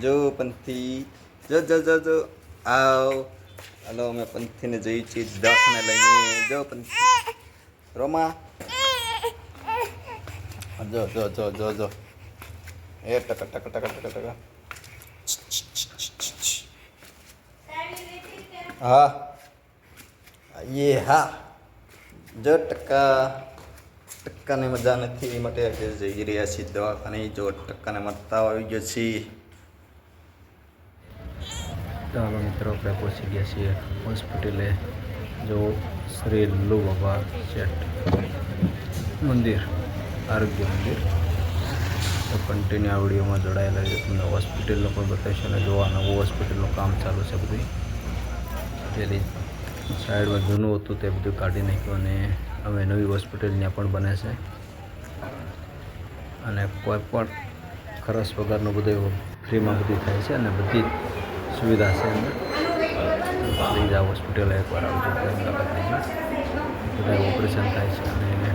જો પંથી, જો જો જો જો, આવ. હાલો, અમે પંથીને જઈએ છીએ દવાખાને લઈને. જો પંથી. રોમા. જો જો જો જો જો. એ ટક ટક ટક ટક ટક. હા. યે હા. જો ટકા ટક્કાને મજા નથી. એ માટે આજે જઈ રહ્યા છીએ દવાખાને. જો ટક્કાને મરતા આવી ગયો છીએ. ચાલો મિત્રો આપણે પહોંચી ગયા છીએ હોસ્પિટલે. જો શ્રી લલ્લુ બાબા શેઠ મંદિર, આરોગ્ય મંદિર. તો કન્ટિન્યુ આ વિડીયોમાં જોડાયેલા છે તમને હોસ્પિટલનો પણ બતાવીશ અને જોવા નવું હોસ્પિટલનું કામ ચાલુ છે બધું પેલી સાઈડમાં જૂનું હતું તે બધું કાઢી નાખ્યું અને હવે નવી હોસ્પિટલ ત્યાં પણ બને છે. અને કોઈ પણ ખરસ વગરનું બધું ફ્રીમાં બધું થાય છે અને બધી સુવિધા છે લઈ જાઓ હોસ્પિટલ એકવાર આવજો. મુલાકાત લેજો બધા ઓપરેશન થાય છે અને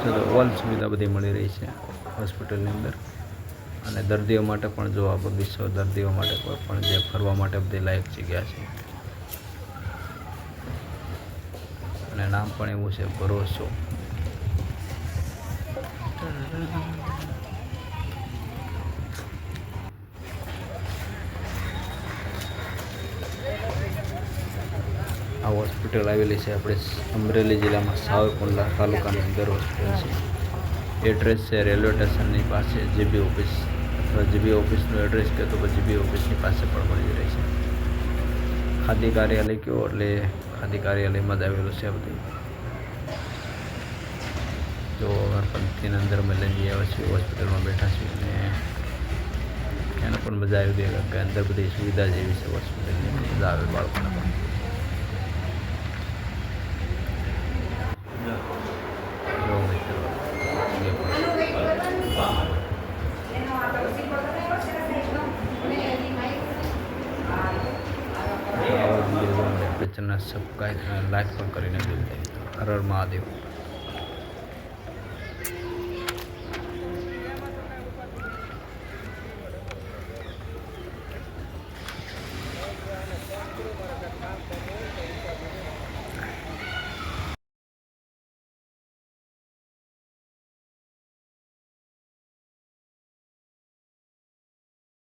ચલો, ઓલ સુવિધા બધી મળી રહી છે હોસ્પિટલની અંદર. અને દર્દીઓ માટે પણ જો આ બગીચો દર્દીઓ માટે કોઈ પણ જે ફરવા માટે બધી લાયક જગ્યા છે. અને નામ પણ એવું છે ભરોસો. આ હોસ્પિટલ આવેલી છે આપણે અમરેલી જિલ્લામાં સાવરકુંડલા તાલુકાની અંદર હોસ્પિટલ છે. એડ્રેસ છે રેલવે સ્ટેશનની પાસે જીબી ઓફિસ, અથવા જીબી ઓફિસનું એડ્રેસ કહે તો જીબી ઓફિસની પાસે પણ મળી રહે છે. ખાદી કાર્યાલય કયો? એટલે ખાદી કાર્યાલયમાં જ આવેલું છે બધું. તો પંથીની અંદર અમે લઈને જઈ આવ્યા છીએ હોસ્પિટલમાં બેઠા છીએ અને એને પણ મજા આવી ગઈ, કારણ કે અંદર બધી સુવિધા જેવી છે હોસ્પિટલની, મજા આવે બાળકોને પણ જો મિત્રો એ પણ. આવા વીડિયો જોવા માટે આપણે ચેનલ સબસ્ક્રાઈબ લાઈક પણ કરીને હર હર મહાદેવ.